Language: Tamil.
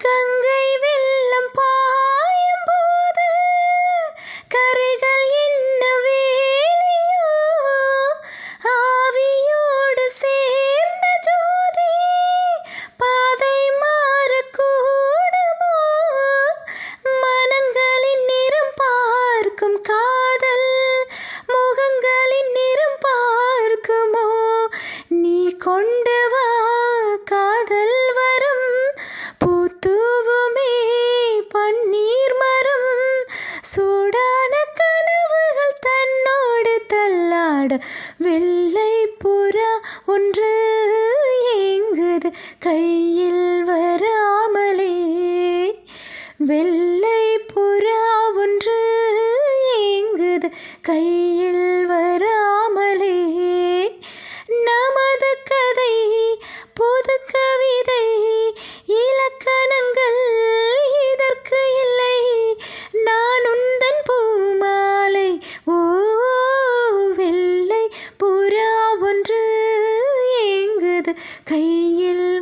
கங்கை வெள்ளம் பாயும் போது கரைகள் என்ன வேலையோ ஆவியோடு சேர்ந்த ஜோதி பாதை மாறக்கூடுமோ? மனங்களின் நிறம் பார்க்கும் கா தள்ளாட வெள்ளை புறா ஒன்று ஏங்குது கையில் வராமலே. வெள்ளை புறா ஒன்று ஏங்குது கையில் வராமலே. நமது கதை கையில்